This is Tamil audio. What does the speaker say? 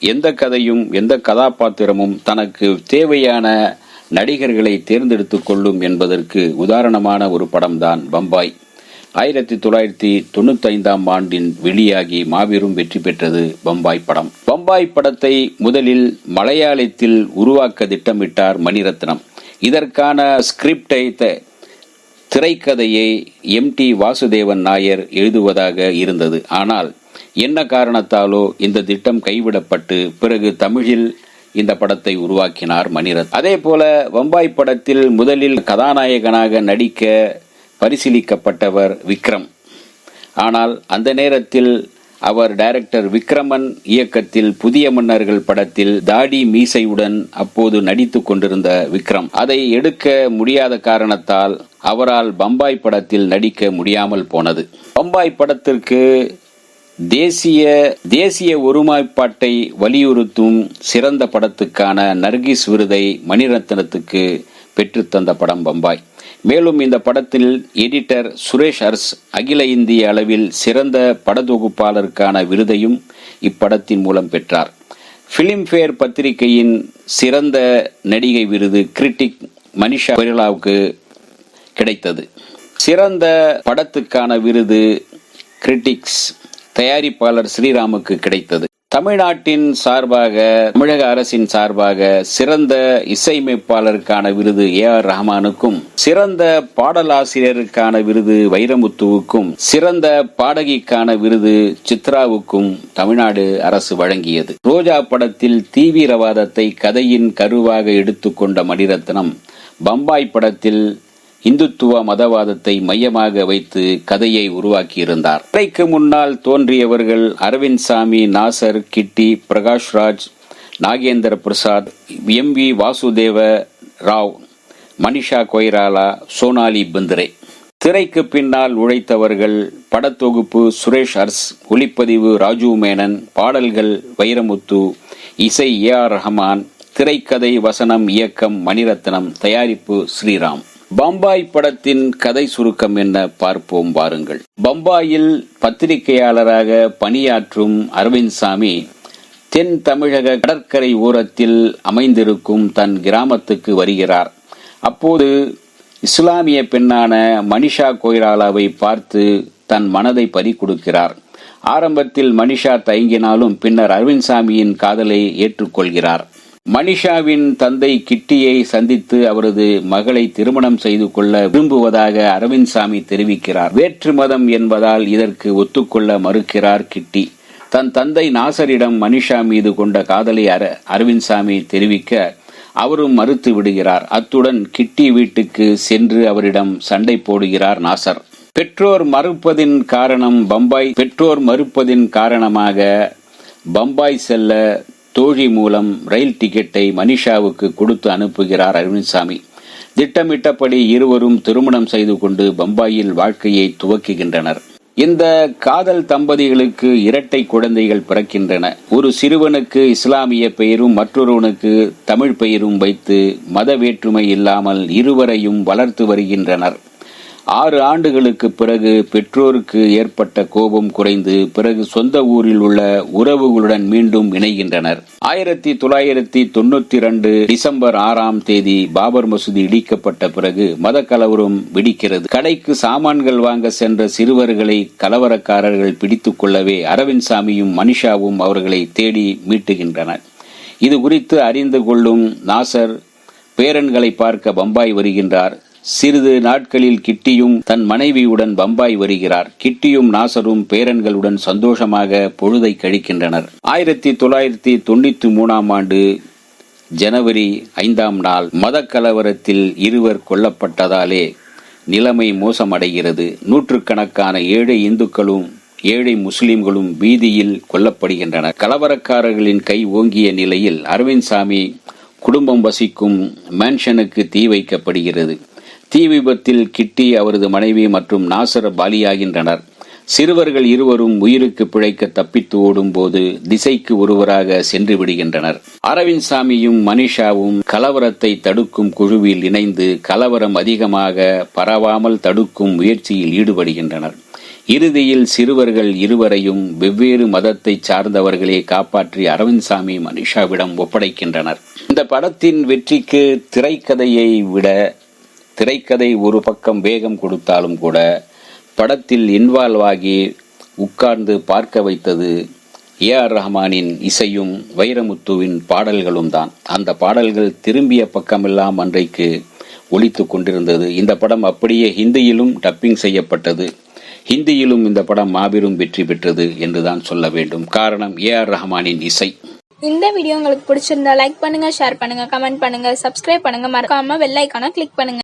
எந்த கதையும் எந்த கதாபாத்திரமும் தனக்கு தேவையான நடிகர்களை தேர்ந்தெடுத்து கொள்ளும் என்பதற்கு உதாரணமான ஒரு படம்தான் பம்பாய். ஆயிரத்தி தொள்ளாயிரத்தி தொண்ணூத்தி ஐந்தாம் ஆண்டின் வெளியாகி மாபெரும் வெற்றி பெற்றது பம்பாய் படம். பம்பாய் படத்தை முதலில் மலையாளத்தில் உருவாக்க திட்டமிட்டார் மணிரத்னம். இதற்கான ஸ்கிரிப்டை த- திரைக்கதையை எம் டி வாசுதேவன் நாயர் எழுதுவதாக இருந்தது. ஆனால் என்ன காரணத்தாலோ இந்த திட்டம் கைவிடப்பட்டு பிறகு தமிழில் இந்த படத்தை உருவாக்கினார் மணிரத் அதே போல வம்பாய் படத்தில் முதலில் கதாநாயகனாக நடிக்க பரிசீலிக்கப்பட்டவர் விக்ரம். ஆனால் அந்த நேரத்தில் அவர் டைரக்டர் விக்ரமன் இயக்கத்தில் புதிய மன்னர்கள் படத்தில் தாடி மீசையுடன் அப்போது நடித்து கொண்டிருந்த விக்ரம். அதை எடுக்க முடியாத காரணத்தால் அவரால் பம்பாய் படத்தில் நடிக்க முடியாமல் போனது. பம்பாய் படத்திற்கு தேசிய தேசிய ஒருமைப்பாட்டை வலியுறுத்தும் சிறந்த படத்துக்கான நர்கிஸ் விருதை மணிரத்னத்துக்கு பெற்றுத்தந்த படம் பம்பாய். மேலும் இந்த படத்தில் எடிட்டர் சுரேஷ் ஹர்ஸ் அகில இந்திய அளவில் சிறந்த படத்தொகுப்பாளருக்கான விருதையும் இப்படத்தின் மூலம் பெற்றார். ஃபிலிம்ஃபேர் பத்திரிகையின் சிறந்த நடிகை விருது கிரிட்டிக் மனிஷா கொய்ராலாவுக்கு கிடைத்தது. சிறந்த படத்துக்கான விருது கிரிட்டிக்ஸ் தயாரிப்பாளர் ஸ்ரீராமுக்கு கிடைத்தது. தமிழ்நாட்டின் சார்பாக தமிழக அரசின் சார்பாக சிறந்த இசையமைப்பாளருக்கான விருது ஏ ஆர் ரஹ்மானுக்கும் சிறந்த பாடலாசிரியருக்கான விருது வைரமுத்துவுக்கும் சிறந்த பாடகிக்கான விருது சித்ராவுக்கும் தமிழ்நாடு அரசு வழங்கியது. ரோஜா படத்தில் தீவிரவாதத்தை கதையின் கருவாக எடுத்துக்கொண்ட மணிரத்னம் பம்பாய் படத்தில் இந்துத்துவ மதவாதத்தை மையமாக வைத்து கதையை உருவாக்கியிருந்தார். கதைக்கு முன்னால் தோன்றியவர்கள் அரவிந்த் சாமி நாசர் கிட்டி பிரகாஷ்ராஜ் நாகேந்திர பிரசாத் எம் வி வாசுதேவ ராவ் மனிஷா கொய்ராலா சோனாலி பிந்திரே. திரைக்கு பின்னால் உழைத்தவர்கள் படத்தொகுப்பு சுரேஷ் அர்ஸ் ஒளிப்பதிவு ராஜு மேனன் பாடல்கள் வைரமுத்து இசை ஏ ஆர் ரஹமான் திரைக்கதை வசனம் இயக்கம் மணிரத்னம் தயாரிப்பு ஸ்ரீராம். பம்பாய் படத்தின் கதை சுருக்கம் என்ன பார்ப்போம் வாருங்கள். பம்பாயில் பத்திரிகையாளராக பணியாற்றும் அரவிந்த் சாமி தென் தமிழக கடற்கரை ஓரத்தில் அமைந்திருக்கும் தன் கிராமத்துக்கு வருகிறார். அப்போது இஸ்லாமிய பெண்ணான மனிஷா கொய்ராலாவை பார்த்து தன் மனதை பறி கொடுக்கிறார் ஆரம்பத்தில் மனிஷா தயங்கினாலும் பின்னர் அரவிந்த் சாமியின் காதலை ஏற்றுக்கொள்கிறார். மனிஷாவின் தந்தை கிட்டியை சந்தித்து அவரது மகளை திருமணம் செய்து கொள்ள விரும்புவதாக அரவிந்த் சாமி தெரிவிக்கிறார். வேற்று மதம் என்பதால் இதற்கு ஒத்துக்கொள்ள மறுக்கிறார் கிட்டி. தன் தந்தை நாசரிடம் மனிஷா மீது கொண்ட காதலை அர- அரவிந்த் சாமி தெரிவிக்க அவரும் மறுத்து விடுகிறார். அத்துடன் கிட்டி வீட்டுக்கு சென்று அவரிடம் சண்டை போடுகிறார் நாசர். பெற்றோர் மறுப்பதின் காரணம் பம்பாய் பெற்றோர் மறுப்பதின் காரணமாக பம்பாய் செல்ல தோழி மூலம் ரயில் டிக்கெட்டை மனிஷாவுக்கு கொடுத்து அனுப்புகிறார் அரவிந்த்சாமி திட்டமிட்டபடி இருவரும் திருமணம் செய்து கொண்டு பம்பாயில் வாழ்க்கையை துவக்குகின்றனர். இந்த காதல் தம்பதிகளுக்கு இரட்டை குழந்தைகள் பிறக்கின்றன. ஒரு சிறுவனுக்கு இஸ்லாமிய பெயரும் மற்றொருவனுக்கு தமிழ் பெயரும் வைத்து மத வேற்றுமை இல்லாமல் இருவரையும் வளர்த்து வருகின்றனர். ஆறு ஆண்டுகளுக்கு பிறகு பெற்றோருக்கு ஏற்பட்ட கோபம் குறைந்து பிறகு சொந்த ஊரில் உள்ள உறவுகளுடன் மீண்டும் இணைகின்றனர். ஆயிரத்தி தொள்ளாயிரத்தி தொண்ணூத்தி ரெண்டு டிசம்பர் ஆறாம் தேதி பாபர் மசூதி இடிக்கப்பட்ட பிறகு மத கலவரம் வெடிக்கிறது. கடைக்கு சாமான்கள் வாங்க சென்ற சிறுவர்களை கலவரக்காரர்கள் பிடித்துக் கொள்ளவே அரவிந்த் சாமியும் மனிஷாவும் அவர்களை தேடி மீட்டுகின்றனர். இது குறித்து அறிந்து கொள்ளும் நாசர் பேரன்களை பார்க்க பம்பாய் வருகின்றார். சிறிது நாட்களில் கிட்டியும் தன் மனைவியுடன் பம்பாய் வருகிறார். கிட்டியும் நாசரும் பேரன்களுடன் சந்தோஷமாக பொழுதை கழிக்கின்றனர். ஆயிரத்தி தொள்ளாயிரத்தி தொண்ணூத்தி மூணாம் ஆண்டு ஜனவரி ஐந்தாம் நாள் மத கலவரத்தில் இருவர் கொல்லப்பட்டதாலே நிலைமை மோசமடைகிறது. நூற்றுக்கணக்கான ஏழை இந்துக்களும் ஏழை முஸ்லிம்களும் வீதியில் கொல்லப்படுகின்றனர். கலவரக்காரர்களின் கை ஓங்கிய நிலையில் அரவிந்த் சாமி குடும்பம் வசிக்கும் மேன்ஷனுக்கு தீ வைக்கப்படுகிறது. தீ விபத்தில் கிட்டி அவரது மனைவி மற்றும் நாசர் பாலியாகின்றனர். சிறுவர்கள் இருவரும் உயிருக்கு பிழைக்க தப்பித்து ஓடும்போது திசைக்கு ஒருவராக சென்று விடுகின்றனர். அரவிந்த் சாமியும் மனிஷாவும் கலவரத்தை தடுக்கும் குழுவில் இணைந்து கலவரம் அதிகமாக பரவாமல் தடுக்கும் முயற்சியில் ஈடுபடுகின்றனர். இறுதியில் சிறுவர்கள் இருவரையும் வெவ்வேறு மதத்தை சார்ந்தவர்களே காப்பாற்றி அரவிந்த் சாமி மனிஷாவிடம் ஒப்படைக்கின்றனர். இந்த படத்தின் வெற்றிக்கு திரைக்கதையை விட திரைக்கதை ஒரு பக்கம் வேகம் கொடுத்தாலும் கூட படத்தில் இன்வால்வ் ஆகி உட்கார்ந்து பார்க்க வைத்தது ஏ ஆர் ரஹ்மானின் இசையும் வைரமுத்துவின் பாடல்களும் தான். அந்த பாடல்கள் திரும்பிய பக்கமெல்லாம் அன்றைக்கு ஒழித்து கொண்டிருந்தது. இந்த படம் அப்படியே ஹிந்தியிலும் டப்பிங் செய்யப்பட்டது. ஹிந்தியிலும் இந்த படம் மாபெரும் வெற்றி பெற்றது என்றுதான் சொல்ல வேண்டும். காரணம் ஏ ஆர் ரஹ்மானின் இசை. இந்த வீடியோ உங்களுக்கு பிடிச்சிருந்தா லைக் பண்ணுங்க ஷேர் பண்ணுங்க கமெண்ட் பண்ணுங்க சப்ஸ்கிரைப் பண்ணுங்க. மறக்காம வெள்ளைக்கான கிளிக் பண்ணுங்க.